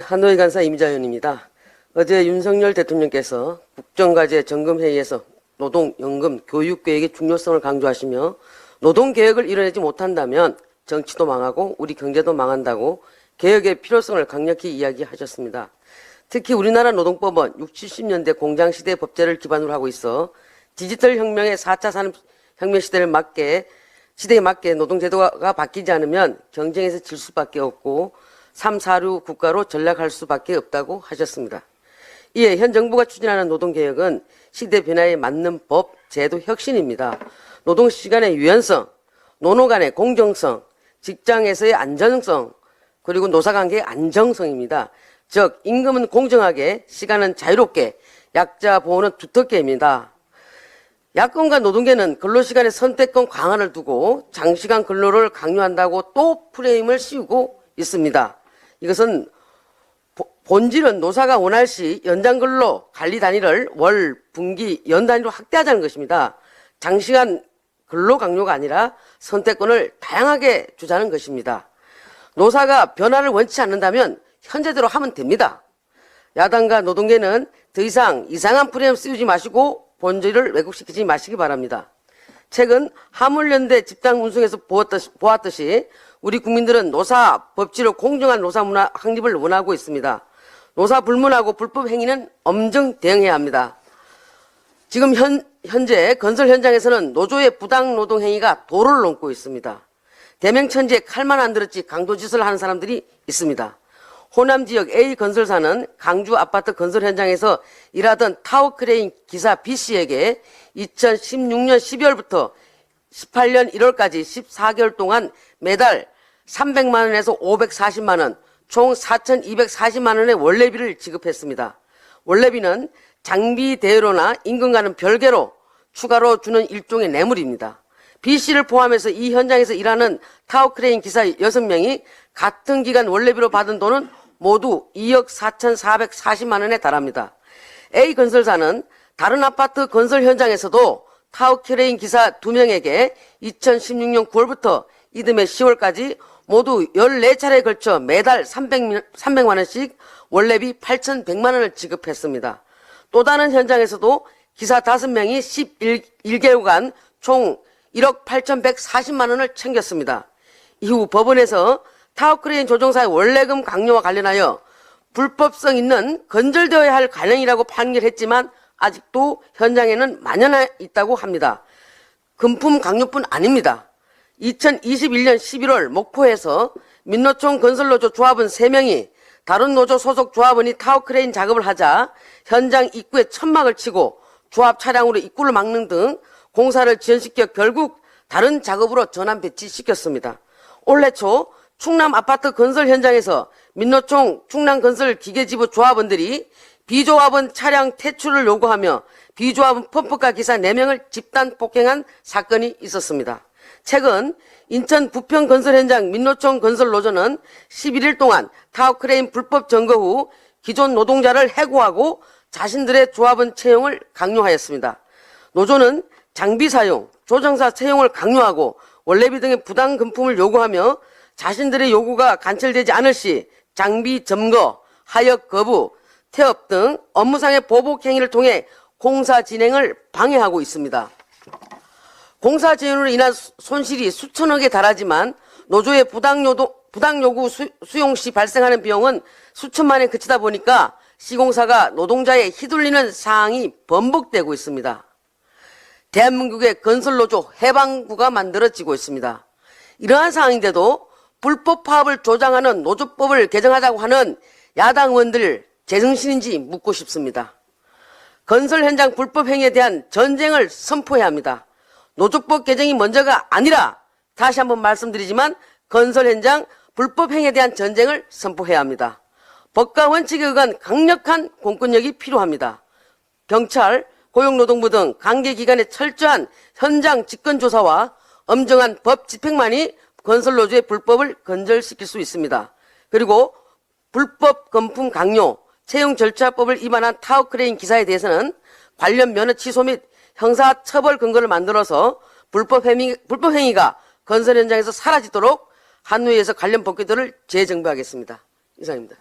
한노희 간사 임자연입니다. 어제 윤석열 대통령께서 국정과제 점검회의에서 노동연금 교육계획의 중요성을 강조하시며 노동개혁을 이뤄내지 못한다면 정치도 망하고 우리 경제도 망한다고 개혁의 필요성을 강력히 이야기하셨습니다. 특히 우리나라 노동법은 60, 70년대 공장시대 법제를 기반으로 하고 있어 디지털 혁명의 4차 산업혁명 시대를 맞게 시대에 맞게 노동제도가 바뀌지 않으면 경쟁에서 질 수밖에 없고 3, 4류 국가로 전락할 수밖에 없다고 하셨습니다. 이에 현 정부가 추진하는 노동개혁은 시대 변화에 맞는 법, 제도 혁신입니다. 노동시간의 유연성, 노노 간의 공정성, 직장에서의 안전성, 그리고 노사관계의 안정성입니다. 즉 임금은 공정하게, 시간은 자유롭게, 약자 보호는 두텁게입니다. 야권과 노동계는 근로시간의 선택권 강화를 두고 장시간 근로를 강요한다고 또 프레임을 씌우고 있습니다. 이것은 보- 본질은 노사가 원할 시 연장 근로 관리 단위를 월, 분기, 연 단위로 확대하자는 것입니다. 장시간 근로 강요가 아니라 선택권을 다양하게 주자는 것입니다. 노사가 변화를 원치 않는다면 현재대로 하면 됩니다. 야당과 노동계는 더 이상 이상한 프레임 씌우지 마시고 본질을 왜곡시키지 마시기 바랍니다. 최근 화물연대 집단 운송에서 보았듯이, 보았듯이 우리 국민들은 노사 법치로 공정한 노사 문화 확립을 원하고 있습니다. 노사 불문하고 불법 행위는 엄정 대응해야 합니다. 지금 현, 현재 건설 현장에서는 노조의 부당 노동 행위가 도를 넘고 있습니다. 대명천지에 칼만 안 들었지 강도짓을 하는 사람들이 있습니다. 호남 지역 A 건설사는 강주 아파트 건설 현장에서 일하던 타워크레인 기사 B 씨에게 2016년 12월부터 18년 1월까지 14개월 동안 매달 300만 원에서 540만 원, 총 4,240만 원의 원래비를 지급했습니다. 원래비는 장비 대여료나 임금과는 별개로 추가로 주는 일종의 뇌물입니다. B 씨를 포함해서 이 현장에서 일하는 타워크레인 기사 6명이 같은 기간 원래비로 받은 돈은 모두 2억 4,440만 원에 달합니다. A 건설사는 다른 아파트 건설 현장에서도 타워크레인 기사 2명에게 2016년 9월부터 이듬해 10월까지 모두 14차례에 걸쳐 매달 300, 300만 원씩 원래비 8,100만 원을 지급했습니다. 또 다른 현장에서도 기사 5명이 11개월간 총 1억 8,140만 원을 챙겼습니다. 이후 법원에서 타워크레인 조종사의 원래금 강요와 관련하여 불법성 있는 건절되어야 할 관행이라고 판결했지만 아직도 현장에는 만연해 있다고 합니다. 금품 강요뿐 아닙니다. 2021년 11월 목포에서 민노총 건설노조 조합원 3명이 다른 노조 소속 조합원이 타워크레인 작업을 하자 현장 입구에 천막을 치고 조합 차량으로 입구를 막는 등 공사를 지연시켜 결국 다른 작업으로 전환 배치시켰습니다. 올해 초 충남 아파트 건설 현장에서 민노총 충남건설 기계지부 조합원들이 비조합원 차량 퇴출을 요구하며 비조합원 펌프카 기사 4명을 집단 폭행한 사건이 있었습니다. 최근 인천 부평 건설 현장 민노총 건설 노조는 11일 동안 타워크레인 불법 점거 후 기존 노동자를 해고하고 자신들의 조합원 채용을 강요하였습니다. 노조는 장비 사용, 조정사 채용을 강요하고 원래비 등의 부당 금품을 요구하며 자신들의 요구가 관철되지 않을 시 장비 점거, 하역 거부, 태업 등 업무상의 보복 행위를 통해 공사 진행을 방해하고 있습니다. 공사 지연으로 인한 수- 손실이 수천억에 달하지만 노조의 부당 요도, 부당 요구 수, 수용 시 발생하는 비용은 수천만에 그치다 보니까 시공사가 노동자에 휘둘리는 사항이 번복되고 있습니다. 대한민국의 건설노조 해방구가 만들어지고 있습니다. 이러한 상황인데도 불법 파업을 조장하는 노조법을 개정하자고 하는 야당 의원들 제정신인지 묻고 싶습니다. 건설 현장 불법 행위에 대한 전쟁을 선포해야 합니다. 노조법 개정이 먼저가 아니라 다시 한번 말씀드리지만 건설 현장 불법 행위에 대한 전쟁을 선포해야 합니다. 법과 원칙에 의한 강력한 공권력이 필요합니다. 경찰, 고용노동부 등 관계기관의 철저한 현장 직권조사와 엄정한 법 집행만이 건설노조의 불법을 건절시킬 수 있습니다. 그리고 불법 건품 강요, 채용 절차법을 위반한 타워크레인 기사에 대해서는 관련 면허 취소 및 형사 처벌 근거를 만들어서 불법 행위, 불법 행위가 건설 현장에서 사라지도록 한노위에서 관련 법규들을 재정비하겠습니다. 이상입니다.